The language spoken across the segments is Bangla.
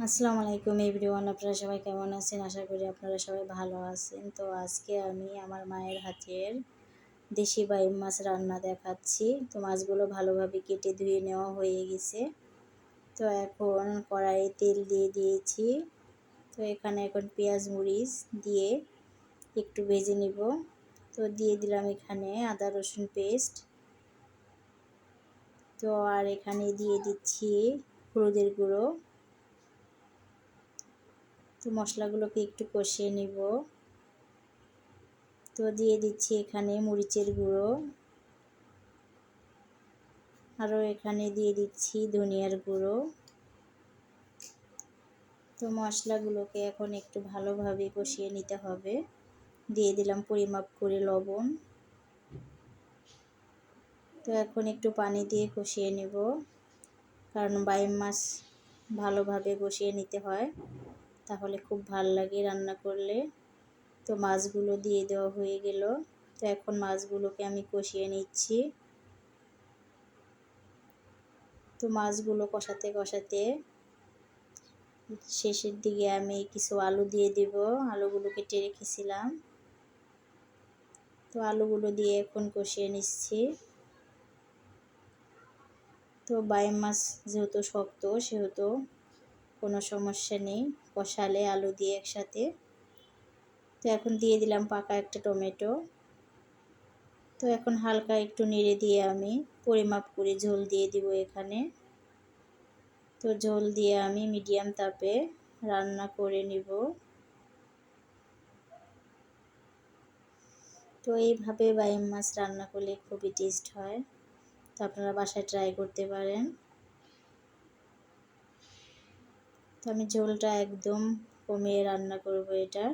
আসসালামু আলাইকুম এভরিওয়ান, আপনারা সবাই কেমন আছেন? আশা করি আপনারা সবাই ভালো আছেন। তো আজকে আমি আমার মায়ের হাতের দেশি বাইম মাছ রান্না দেখাচ্ছি। তো মাছগুলো ভালোভাবে কেটে ধুয়ে নেওয়া হয়ে গেছে। তো এখন কড়াইয়ে তেল দিয়ে দিয়েছি। তো এখানে এখন পেঁয়াজ মরিচ দিয়ে একটু ভেজে নিব। তো দিয়ে দিলাম এখানে আদা, রসুন পেস্ট। তো আর এখানে দিয়ে দিচ্ছি হলুদের গুঁড়ো। তো মশলাগুলোকে একটু কষিয়ে নিব। তো দিয়ে দিচ্ছি এখানে মরিচের গুঁড়ো। আরও এখানে দিয়ে দিচ্ছি ধনিয়ার গুঁড়ো। তো মশলাগুলোকে এখন একটু ভালোভাবে কষিয়ে নিতে হবে। দিয়ে দিলাম পরিমাপ করে লবণ। তো এখন একটু পানি দিয়ে কষিয়ে নেব, কারণ বাইম মাছ ভালোভাবে কষিয়ে নিতে হয়। তাহলে খুব ভালো লাগে রান্না করলে। তো মাছগুলো দিয়ে দেওয়া হয়ে গেল। তো এখন মাছগুলোকে আমি কষিয়ে নিচ্ছি। তো মাছগুলো কষাতে কষাতে শেষের দিকে আমি কিছু আলু দিয়ে দিব। আলুগুলো কেটে রেখেছিলাম তো আলুগুলো দিয়ে এখন কষিয়ে নিচ্ছি। তো বাইম মাছ যেহেতু শক্ত, সেহেতু কোনো সমস্যা নেই। কষালে আলু দিয়ে একসাথে। তো এখন দিয়ে দিলাম পাকা একটা টমেটো। তো এখন হালকা একটু নেড়ে দিয়ে আমি পরিমাপ করে ঝোল দিয়ে দিব এখানে। তো ঝোল দিয়ে আমি মিডিয়াম তাপে রান্না করে নিব। তো এইভাবে বাইম মাছ রান্না করলে খুবই টেস্ট হয়। তো আপনারা বাসায় ট্রাই করতে পারেন। তো আমি ঝোলটা একদম কমিয়ে রান্না করব এটা।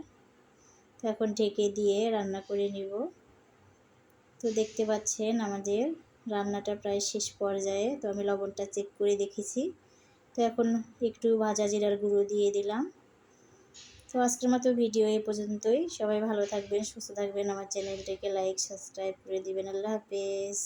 তো এখন ঢেকে দিয়ে রান্না করে নিব। তো দেখতে পাচ্ছেন আমাদের রান্নাটা প্রায় শেষ পর্যায়ে। তো আমি লবণটা চেক করে দেখেছি। তো এখন একটু ভাজা জিরার গুঁড়ো দিয়ে দিলাম। তো আজকের মতো ভিডিও এই পর্যন্তই। সবাই ভালো থাকবেন, সুস্থ থাকবেন। আমার চ্যানেলটাকে লাইক, সাবস্ক্রাইব করে দিবেন। আল্লাহ হাফেজ।